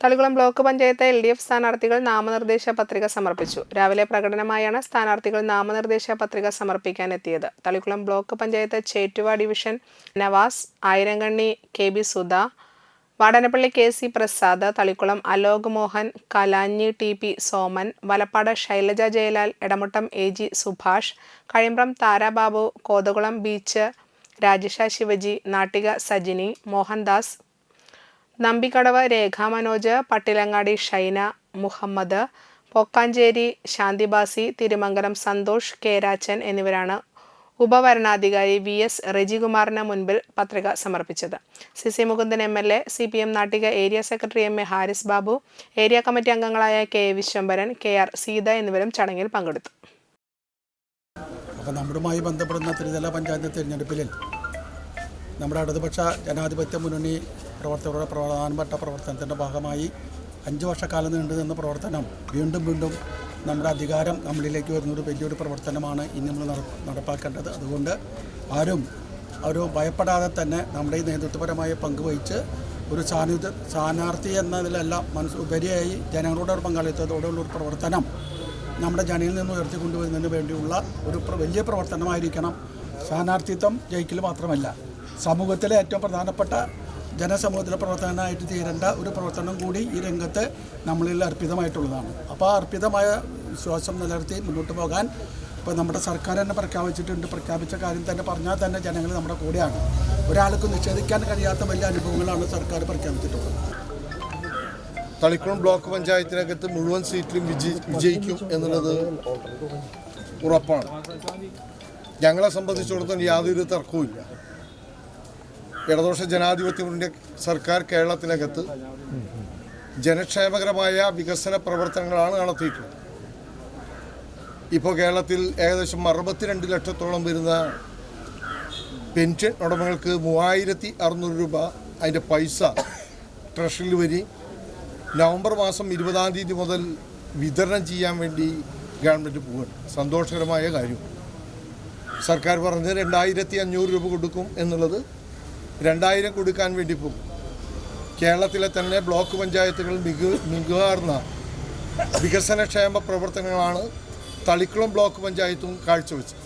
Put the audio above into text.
Thalikulam block panchayat L D F സ്ഥാനാർത്ഥികൾ നാമനിർദ്ദേശ പത്രിക സമർപ്പിച്ചു. രാവിലെ പ്രകടനമായാണ് സ്ഥാനാർത്ഥികൾ നാമനിർദ്ദേശ പത്രിക സമർപ്പിക്കാൻ എത്തിയത് Thalikulam block panchayat Chettuva division Navas Ayirankanni K B Sudha Vadanappally K C Prasad Thalikulam Alok Mohan Kalanji T P Soman Valappad Shailaja Jayalal Edamuttam A G Subhash Kazhimbram Tharababu Kothakulam beach Rajisha Shivaji Nattika Sajini Mohandas Nambikadavu Rekha Manoj Pattilangadi Shaina Muhammad Pokkanchery Shanthibasi Thirumangalam Santhosh Kerachan എന്നിവരാണ് ഉപവരണാധികാരി V S റെജികുമാറിന് മുൻപിൽ പത്രിക സമർപ്പിച്ചത്. C C Mukundan M L A C P M Nattika area secretary M A Haris Babu area committee അംഗങ്ങളായ K A Vishwambharan K R Seetha എന്നിവരും ചടങ്ങിൽ പങ്കെടുത്തു. അപ്പോൾ ബന്ധപ്പെടുന്ന ത്രിതല പഞ്ചായത്ത് തിരഞ്ഞെടുപ്പിൽ നമ്മുടെ ഇടതുപക്ഷ ജനാധിപത്യ മുന്നണി പ്രവർത്തകരുടെ പ്രധാനപ്പെട്ട പ്രവർത്തനത്തിന്റെ ഭാഗമായി അഞ്ച് വർഷക്കാലം നീണ്ടു നിന്ന പ്രവർത്തനം വീണ്ടും വീണ്ടും നമ്മുടെ അധികാരം നമ്മളിലേക്ക് വരുന്നൊരു വലിയൊരു പ്രവർത്തനമാണ് ഇനി നമ്മൾ നടപ്പാക്കേണ്ടത്. അതുകൊണ്ട് ആരും ഒരു ഭയപ്പെടാതെ തന്നെ നമ്മുടെ ഈ നേതൃത്വപരമായ പങ്ക് വഹിച്ച് ഒരു സാന്നിധ്യ സ്ഥാനാർത്ഥി എന്നതിലെല്ലാം മനസ്സ് ഉപരിയായി ജനങ്ങളുടെ ഒരു പങ്കാളിത്തത്തോടെയുള്ള ഒരു പ്രവർത്തനം നമ്മുടെ ജനയിൽ നിന്ന് ഉയർത്തിക്കൊണ്ടുവരുന്നതിന് വേണ്ടിയുള്ള ഒരു വലിയ പ്രവർത്തനമായിരിക്കണം. സ്ഥാനാർത്ഥിത്വം ജയിക്കൽ മാത്രമല്ല സമൂഹത്തിലെ ഏറ്റവും പ്രധാനപ്പെട്ട ജനസമൂഹത്തിലെ പ്രവർത്തനമായിട്ട് തീരേണ്ട ഒരു പ്രവർത്തനം കൂടി ഈ രംഗത്ത് നമ്മളിൽ അർപ്പിതമായിട്ടുള്ളതാണ്. അപ്പോൾ ആ അർപ്പിതമായ വിശ്വാസം നിലനിർത്തി മുന്നോട്ട് പോകാൻ ഇപ്പോൾ നമ്മുടെ സർക്കാർ തന്നെ പ്രഖ്യാപിച്ചിട്ടുണ്ട്. പ്രഖ്യാപിച്ച കാര്യം തന്നെ പറഞ്ഞാൽ തന്നെ ജനങ്ങൾ നമ്മുടെ കൂടെയാണ്. ഒരാൾക്ക് നിഷേധിക്കാൻ കഴിയാത്ത വലിയ അനുഭവങ്ങളാണ് സർക്കാർ പ്രഖ്യാപിച്ചിട്ടുള്ളത്. തളിക്കുളം ബ്ലോക്ക് പഞ്ചായത്തിനകത്ത് മുഴുവൻ സീറ്റിലും വിജയി വിജയിക്കും എന്നുള്ളത് ഉറപ്പാണ്. ഞങ്ങളെ സംബന്ധിച്ചിടത്തോളം യാതൊരു തർക്കവുമില്ല. ഇടതുപക്ഷ ജനാധിപത്യ മുന്നണി സർക്കാർ കേരളത്തിനകത്ത് ജനക്ഷേമകരമായ വികസന പ്രവർത്തനങ്ങളാണ് നടത്തിയിട്ടുള്ളത്. ഇപ്പോൾ കേരളത്തിൽ ഏകദേശം അറുപത്തിരണ്ട് ലക്ഷത്തോളം വരുന്ന പെൻഷൻ ഉടമകൾക്ക് മൂവായിരത്തി അറുന്നൂറ് രൂപ അതിന്റെ പൈസ ട്രഷറിൽ വരി നവംബർ മാസം ഇരുപതാം തീയതി മുതൽ വിതരണം ചെയ്യാൻ വേണ്ടി ഗവൺമെന്റ് പോവുകയാണ്. സന്തോഷകരമായ കാര്യം. സർക്കാർ പറഞ്ഞത് രണ്ടായിരത്തി അഞ്ഞൂറ് രൂപ കൊടുക്കും എന്നുള്ളത് രണ്ടായിരം കൊടുക്കാൻ വേണ്ടി പോകും. കേരളത്തിലെ തന്നെ ബ്ലോക്ക് പഞ്ചായത്തുകൾ മിക മികവാർന്ന വികസനക്ഷേമ പ്രവർത്തനങ്ങളാണ് തളിക്കുളം ബ്ലോക്ക് പഞ്ചായത്തും കാഴ്ചവെച്ചത്.